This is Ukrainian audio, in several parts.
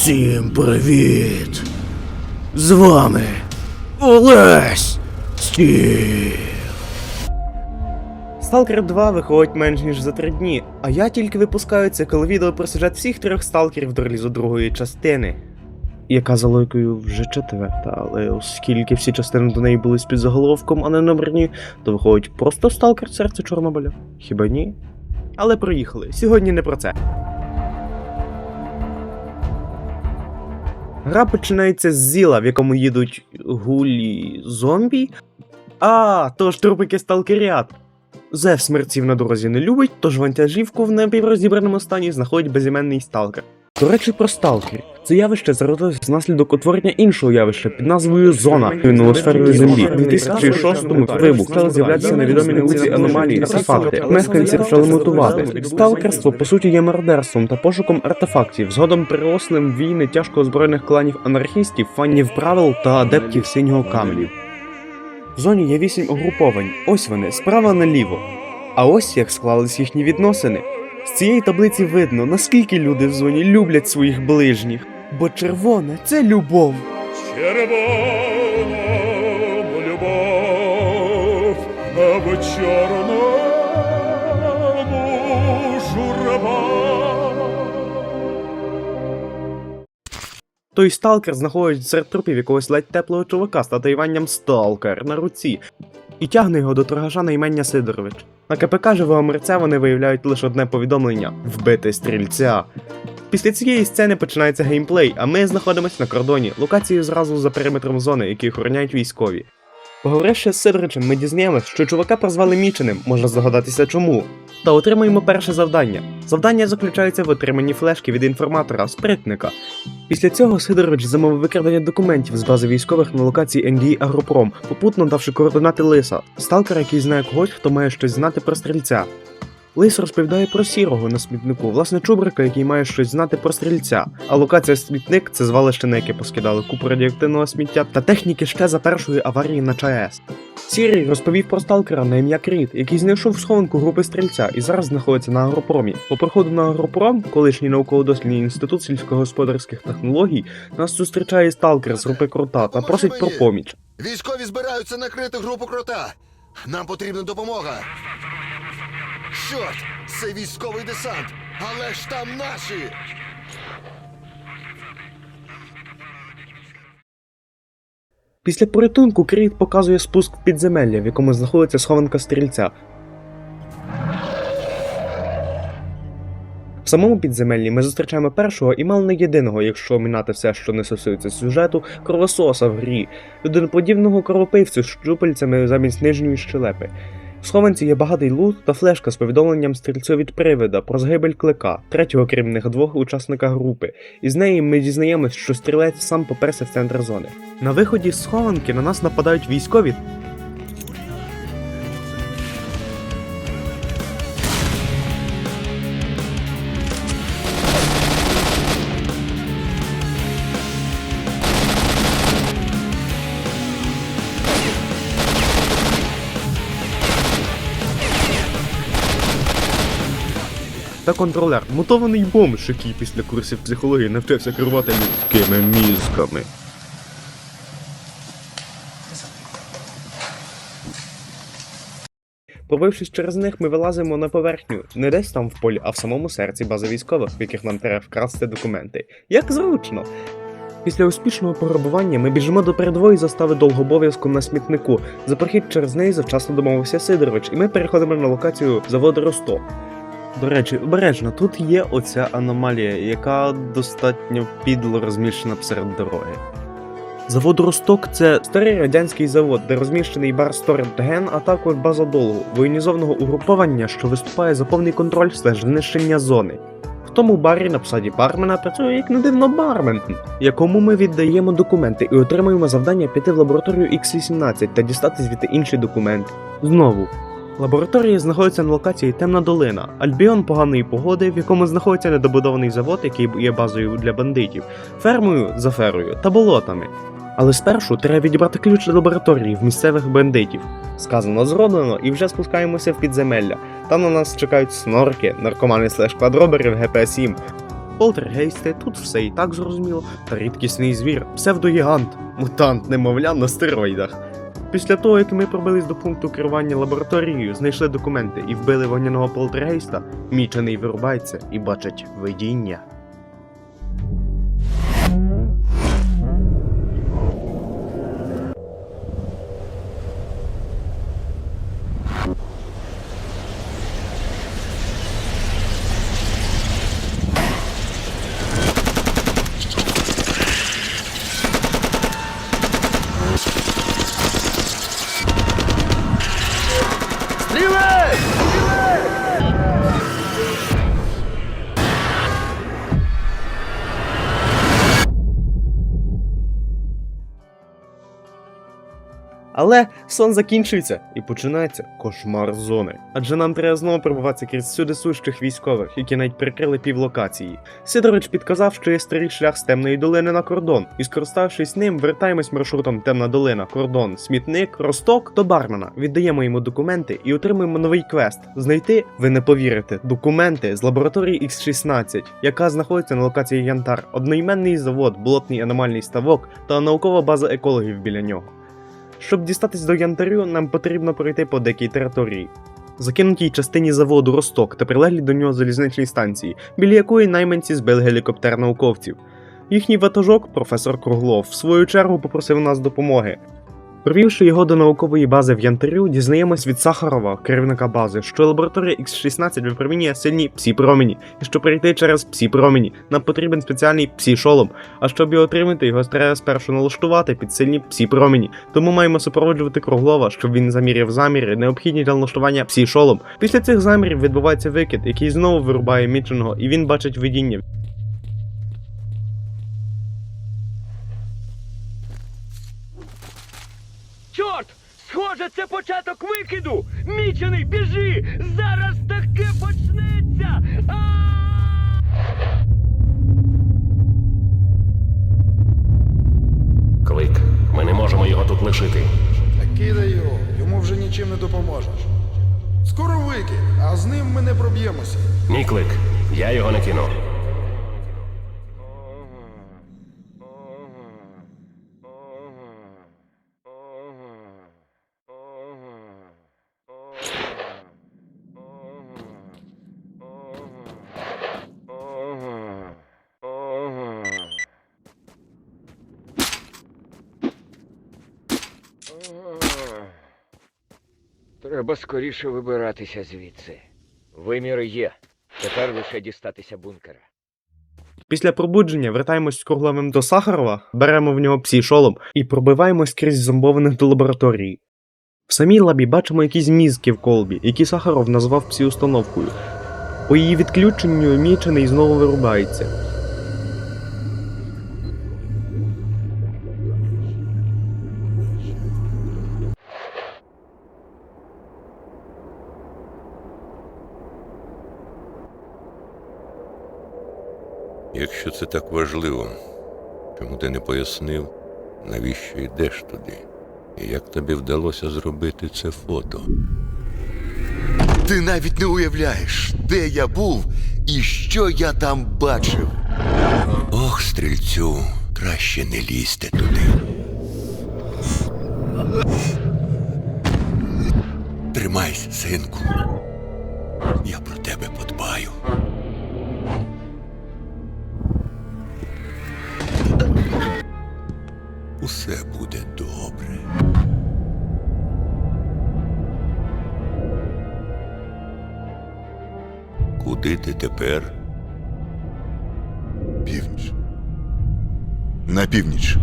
Всім привіт! З вами Олесь Стів. Сталкер 2 виходить менш ніж за три дні, а я тільки випускаю цикл відео про сюжет всіх трьох сталкерів до релізу другої частини. Яка за логікою вже четверта, але оскільки всі частини до неї були з підзаголовком, а не номерні, то виходить просто сталкер серце Чорнобиля. Хіба ні? Але проїхали. Сьогодні не про це. Гра починається з зіла, в якому їдуть гулі зомбі. А, тож трупики сталкеріат. Зев смерців на дорозі не любить, тож вантажівку в небі розібраному стані знаходить безіменний сталкер. До речі, про сталкерів. Це явище зародилось внаслідок утворення іншого явища під назвою Зона ноосферою Землі. У 2006-му вибух стали з'являтися невідомі науці аномалії, артефакти. Мешканці почали мутувати. Сталкерство по суті є мародерством та пошуком артефактів, згодом перерослим війни тяжко озброєних кланів анархістів, фанів правил та адептів синього каменю. В зоні є вісім угруповань. Ось вони, справа наліво. А ось як склались їхні відносини. З цієї таблиці видно, наскільки люди в зоні люблять своїх ближніх. Бо червоне це любов. Червоному любов, або чорному журба. Той сталкер знаходить серед трупів якогось ледь теплого чувака з татуюванням сталкер на руці і тягне його до торгажа на імення Сидорович. На КПК живого мерця вони виявляють лише одне повідомлення вбити стрільця. Після цієї сцени починається геймплей, а ми знаходимося на кордоні, локацію зразу за периметром зони, які охороняють військові. Поговоривши з Сидоричем, ми дізнаємось, що чувака прозвали Міченим, можна здогадатися чому. Та отримуємо перше завдання. Завдання заключається в отриманні флешки від інформатора, спритника. Після цього Сидорович замовив викрадення документів з бази військових на локації НДІ Агропром, попутно давши координати Лиса, сталкера, який знає когось, хто має щось знати про стрільця. Лис розповідає про сірого на смітнику, власне чубрика, який має щось знати про стрільця. А локація смітник це звалище, на яке поскидали купу радіоактивного сміття та техніки ще за першої аварії на ЧАЕС. Сірий розповів про сталкера на ім'я Кріт, який знайшов схованку групи стрільця і зараз знаходиться на агропромі. По приходу на агропром, колишній науково-дослідний інститут сільськогосподарських технологій, нас зустрічає сталкер з групи крута та просить про поміч. Військові збираються накрити групу крота. Нам потрібна допомога. Чорт, це військовий десант, але ж там наші. Після порятунку Кріт показує спуск в підземелля, в якому знаходиться схованка стрільця. В самому підземеллі ми зустрічаємо першого і мало не єдиного, якщо оминати все, що не стосується сюжету, кровососа в грі, людиноподібного кровопивцю з щупальцями замість нижньої щелепи. В схованці є багатий лут та флешка з повідомленням стрільцю від привида про загибель клика, третього крім двох учасника групи, і з неї ми дізнаємось, що стрілець сам поперся в центр зони. На виході з схованки на нас нападають військові. Контролер, мутований бомж, який після курсів психології навчився керувати людськими мізками. Пробившись через них, ми вилазимо на поверхню, не десь там в полі, а в самому серці бази військових, в яких нам треба вкрасти документи. Як зручно! Після успішного пограбування ми біжимо до передової застави довгобов'язку на смітнику. За прохід через неї завчасно домовився Сидорович, і ми переходимо на локацію заводу Ростов. До речі, обережно, тут є оця аномалія, яка достатньо підло розміщена посеред дороги. Завод Росток це старий радянський завод, де розміщений бар Сторентген, а також база долгу, воєнізованого угруповання, що виступає за повний контроль слеж знищення зони. В тому барі на посаді бармена працює як не дивно бармен, якому ми віддаємо документи і отримуємо завдання піти в лабораторію X18 та дістати звідти інші документи. Знову, Лабораторія знаходиться на локації Темна долина, альбіон поганої погоди, в якому знаходиться недобудований завод, який є базою для бандитів, фермою за ферою та болотами. Але спершу треба відібрати ключ до лабораторії в місцевих бандитів. Сказано зроблено, і вже спускаємося в підземелля. Там на нас чекають снорки, наркомани слеш квадробери в ГП-7. Полтергейсти, тут все і так зрозуміло, та рідкісний звір, псевдогігант, мутант, немовля на стероїдах. Після того, як ми пробились до пункту керування лабораторією, знайшли документи і вбили вогняного полтергейста, мічений вирубається і бачить видіння. Але сон закінчується і починається кошмар зони. Адже нам треба знову пробуватися крізь сюди сущих військових, які навіть прикрили півлокації. Сидорович підказав, що є старий шлях з темної долини на кордон, і скориставшись ним, вертаємось маршрутом Темна долина, кордон, смітник, росток до бармена. Віддаємо йому документи і отримуємо новий квест. Знайти, ви не повірите, документи з лабораторії X16, яка знаходиться на локації Янтар, одноіменний завод, болотний аномальний ставок та наукова база екологів біля нього. Щоб дістатись до янтарю, нам потрібно пройти по дикій території. Закинутій частині заводу Росток та прилеглі до нього залізничній станції, біля якої найманці збили гелікоптер науковців. Їхній ватажок, професор Круглов, в свою чергу попросив нас допомоги. Провівши його до наукової бази в Янтарю, дізнаємось від Сахарова, керівника бази, що лабораторія X16 випромінює сильні псі-промені, і щоб перейти через псі-промені, нам потрібен спеціальний псі-шолом, а щоб його отримати, його треба спершу налаштувати під сильні псі-промені. Тому маємо супроводжувати Круглова, щоб він заміряв заміри, необхідні для налаштування псі-шолом. Після цих замірів відбувається викид, який знову вирубає міченого, і він бачить видіння. Чорт! Схоже, це початок викиду! Мічений, біжи! Зараз таке почнеться! Клик, ми не можемо його тут лишити. Та кидай його, йому вже нічим не допоможеш. Скоро викид, а з ним ми не проб'ємося. Ні, клик, я його не кину. Треба скоріше вибиратися звідси. Виміри є. Тепер лише дістатися бункера. Після пробудження вертаємось з Кругловим до Сахарова, беремо в нього псі-шолом і пробиваємось крізь зомбованих до лабораторії. В самій лабі бачимо якісь мізки в колбі, які Сахаров назвав псі-установкою. По її відключенню мічений знову вирубається. Якщо це так важливо, чому ти не пояснив, навіщо йдеш туди? І як тобі вдалося зробити це фото? Ти навіть не уявляєш, де я був і що я там бачив. Ох, стрільцю, краще не лізьте туди. Тримайся, синку. Я про тебе Усе буде добре. Куди ти тепер? Північ. На північ.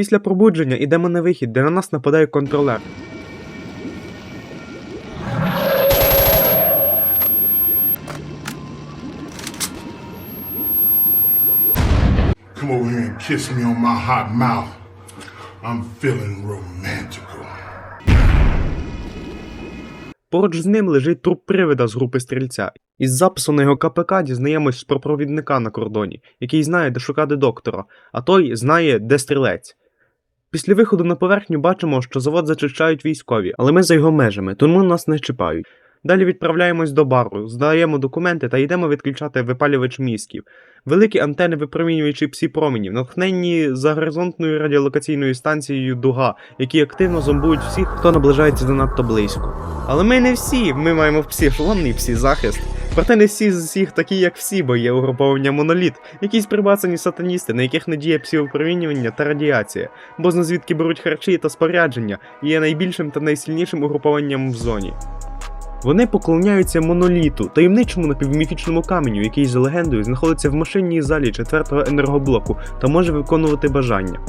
Після пробудження йдемо на вихід, де на нас нападає контролер. Come over here and kiss me on my hot mouth. I'm feeling romantical. Поруч з ним лежить труп привида з групи стрільця. Із запису на його КПК дізнаємось про провідника на кордоні, який знає, де шукати доктора, а той знає, де стрілець. Після виходу на поверхню бачимо, що завод зачищають військові, але ми за його межами, тому нас не чіпають. Далі відправляємось до бару, здаємо документи та йдемо відключати випалювач мізків. Великі антени випромінюючі псі променів, натхненні за горизонтною радіолокаційною станцією Дуга, які активно зомбують всіх, хто наближається занадто близько. Але ми не всі, ми маємо псі шлом і псі захист. Проте не всі з всіх такі, як всі, бо є угруповання моноліт, якісь прибацані сатаністи, на яких не діє псівопромінювання та радіація, бо звідки беруть харчі та спорядження, і є найбільшим та найсильнішим угрупованням в зоні. Вони поклоняються моноліту, таємничому напівміфічному каменю, який за легендою знаходиться в машинній залі четвертого енергоблоку та може виконувати бажання.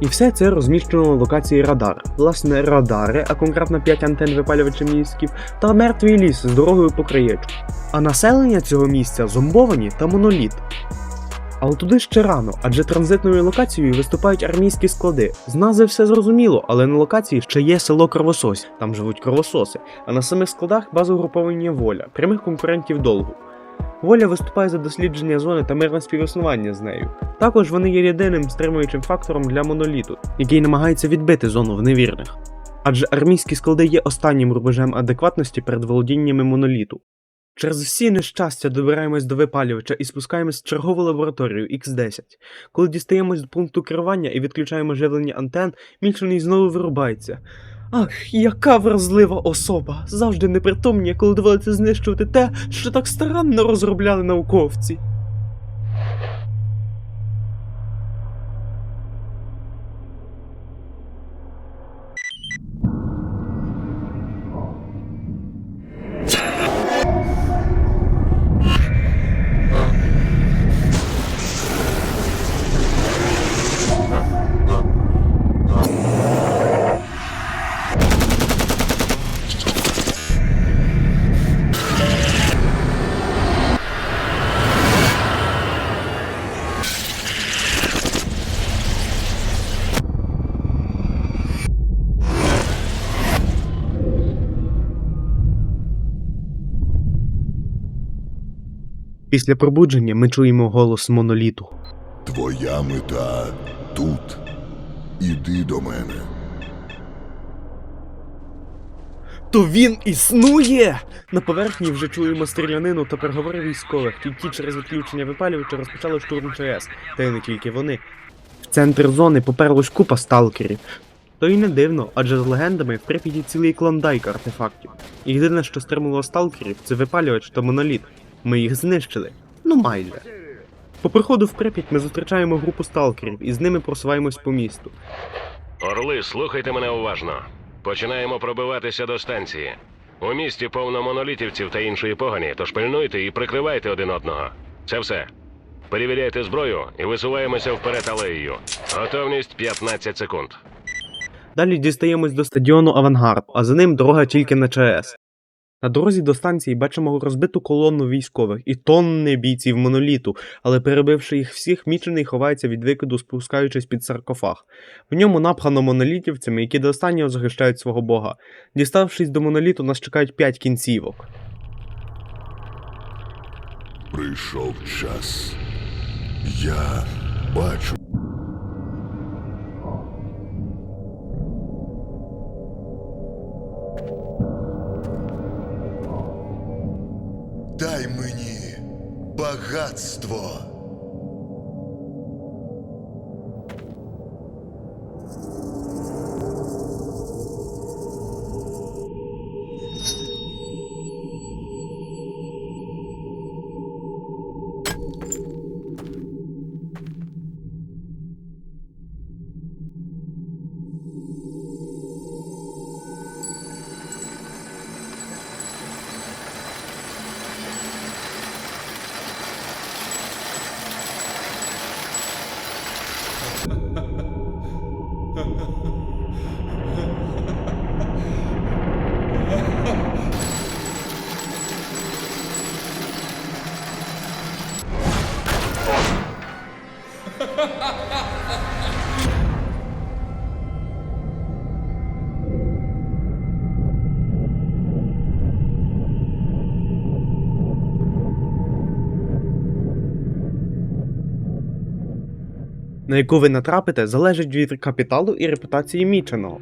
І все це розміщено на локації радар. Власне, радари, а конкретно 5 антенн випалювача мізків, та мертвий ліс з дорогою по краєчку. А населення цього місця зомбовані та моноліт. Але туди ще рано, адже транзитною локацією виступають армійські склади. З назви все зрозуміло, але на локації ще є село Кровосось, там живуть кровососи, а на самих складах база угруповання воля, прямих конкурентів долгу. Воля виступає за дослідження зони та мирне співіснування з нею. Також вони є єдиним стримуючим фактором для моноліту, який намагається відбити зону в невірних. Адже армійські склади є останнім рубежем адекватності перед володіннями моноліту. Через всі нещастя добираємось до випалювача і спускаємось в чергову лабораторію X10. Коли дістаємось до пункту керування і відключаємо живлення антен, мільчений знову вирубається. Ах, яка вразлива особа! Завжди непритомні, коли доводиться знищувати те, що так старанно розробляли науковці. Після пробудження ми чуємо голос моноліту. Твоя мета тут. Іди до мене. То він існує! На поверхні вже чуємо стрілянину та переговори військових, які через відключення випалювача розпочали штурм ЧС, та й не тільки вони. В центр зони поперлась купа сталкерів. То й не дивно, адже з легендами в Прип'яті цілий клондайк артефактів. І єдине, що стримувало сталкерів, це випалювач та моноліт. Ми їх знищили. Ну майже. По приходу в Прип'ять ми зустрічаємо групу сталкерів і з ними просуваємось по місту. Орли, слухайте мене уважно. Починаємо пробиватися до станції. У місті повно монолітівців та іншої погані, тож пильнуйте і прикривайте один одного. Це все. Перевіряйте зброю і висуваємося вперед алеєю. Готовність 15 секунд. Далі дістаємось до стадіону Авангард, а за ним дорога тільки на ЧАЕС. На дорозі до станції бачимо розбиту колону військових і тонни бійців моноліту, але перебивши їх всіх, мічений ховається від викиду, спускаючись під саркофаг. В ньому напхано монолітівцями, які до останнього захищають свого бога. Діставшись до моноліту, нас чекають п'ять кінцівок. Прийшов час. Я бачу. Багатство. На яку ви натрапите, залежить від капіталу і репутації міченого.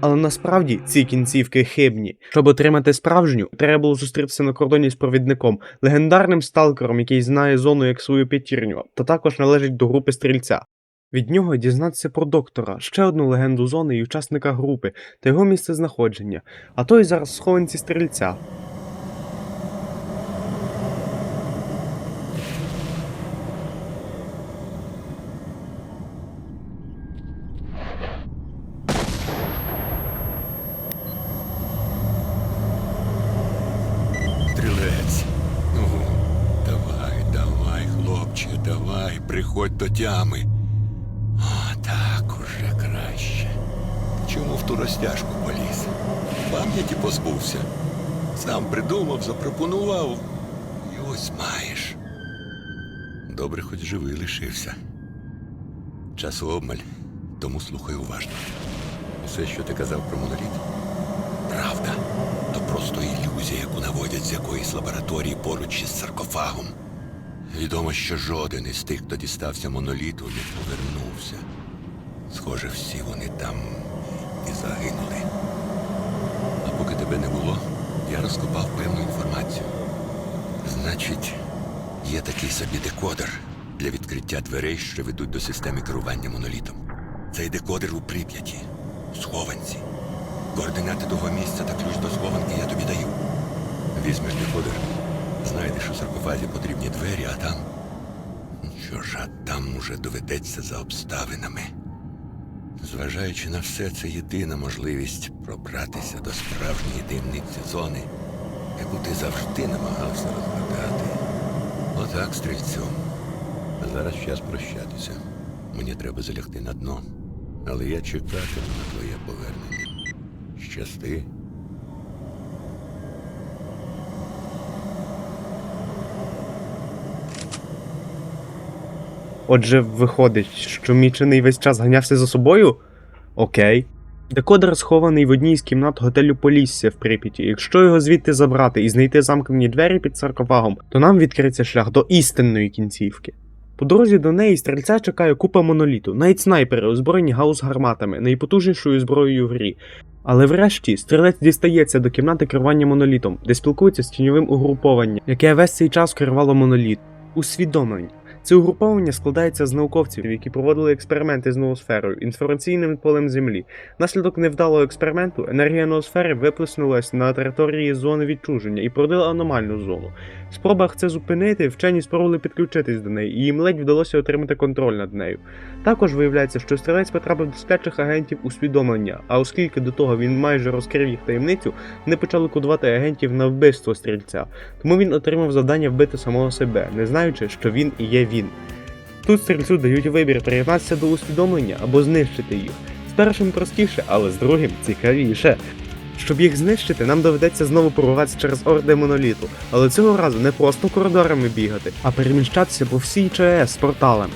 Але насправді ці кінцівки хибні. Щоб отримати справжню, треба було зустрітися на кордоні з провідником, легендарним сталкером, який знає зону як свою п'ятірню, та також належить до групи стрільця. Від нього дізнатися про доктора, ще одну легенду зони і учасника групи та його місце знаходження, а той зараз схованці стрільця. Стрілець. Ну, давай, давай, хлопче, давай, приходь до тями. О, так уже краще. Чому в ту розтяжку поліз? Пам'яті позбувся. Сам придумав, запропонував. І ось маєш. Добре, хоч живий лишився. Часу обмаль, тому слухай уважно. Усе, що ти казав про моноліт, правда. То просто ілюзія, яку наводять з якоїсь лабораторії поруч із саркофагом. Відомо, що жоден із тих, хто дістався моноліту, не повернувся. Схоже, всі вони там і загинули. А поки тебе не було, я розкопав певну інформацію. Значить, є такий собі декодер для відкриття дверей, що ведуть до системи керування монолітом. Цей декодер у Прип'яті, схованці. Координати того місця та ключ до схованки я тобі даю. Візьмеш декодер, знайдеш у саркофазі потрібні двері, а там. Що ж, а там уже доведеться за обставинами. Зважаючи на все, це єдина можливість пробратися до справжньої таємниці зони, яку ти завжди намагався розгадати. Отак, стрільцю. Зараз час прощатися. Мені треба залягти на дно, але я чекатиму на твоє повернення. Щасти. Отже, виходить, що мічений весь час ганявся за собою? Окей. Декодер схований в одній з кімнат готелю Полісся в Прип'яті. Якщо його звідти забрати і знайти замкнені двері під саркофагом, то нам відкриться шлях до істинної кінцівки. По дорозі до неї стрільця чекає купа моноліту, навіть снайпери, озброєні гаус-гарматами, найпотужнішою зброєю в грі. Але врешті стрілець дістається до кімнати керування монолітом, де спілкується з тіньовим угрупованням, яке весь цей час керувало моноліт. Усвідомлення. Це угруповання складається з науковців, які проводили експерименти з ноосферою, інформаційним полем Землі. Наслідок невдалого експерименту енергія ноосфери виплеснулась на території зони відчуження і породила аномальну зону. Спробах це зупинити, вчені спробували підключитись до неї, і їм ледь вдалося отримати контроль над нею. Також виявляється, що стрілець потрапив до сплячих агентів усвідомлення, а оскільки до того він майже розкрив їх таємницю, вони почали кодувати агентів на вбивство стрільця. Тому він отримав завдання вбити самого себе, не знаючи, що він і є він. Тут стрільцю дають вибір приєднатися до усвідомлення або знищити їх. З першим простіше, але з другим цікавіше. Щоб їх знищити, нам доведеться знову прорватися через орди моноліту, але цього разу не просто коридорами бігати, а переміщатися по всій ЧАЕС з порталами.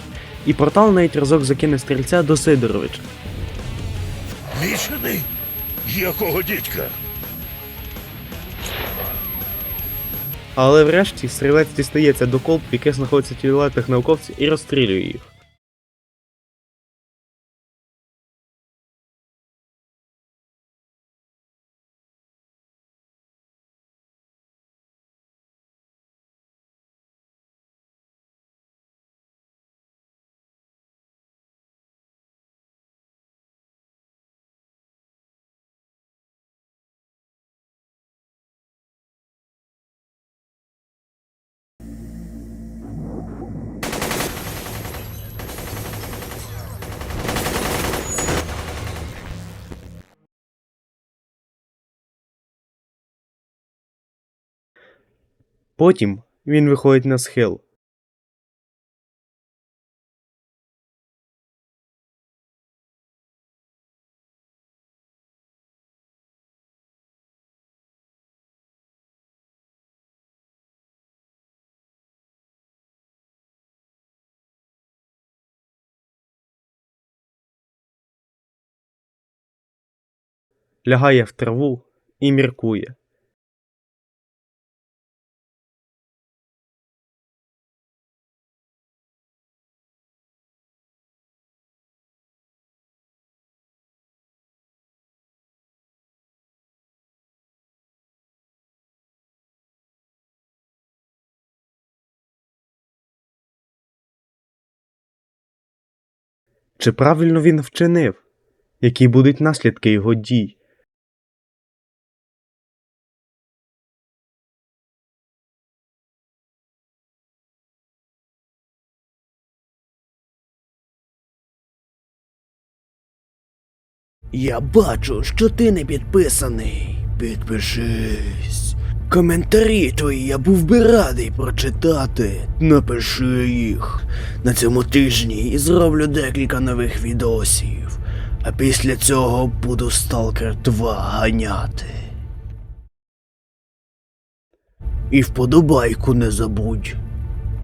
І портал навіть разок закине стрільця до Сидоровича. Мічений? Якого дідька? Але врешті стрілець дістається до колб, в яких знаходяться тіла тих науковців, і розстрілює їх. Потім він виходить на схил. Лягає в траву і міркує. Чи правильно він вчинив? Які будуть наслідки його дій? Я бачу, що ти не підписаний. Підпишись. Коментарі твої я був би радий прочитати. Напиши їх на цьому тижні і зроблю декілька нових відосів. А після цього буду Stalker 2 ганяти. І вподобайку не забудь.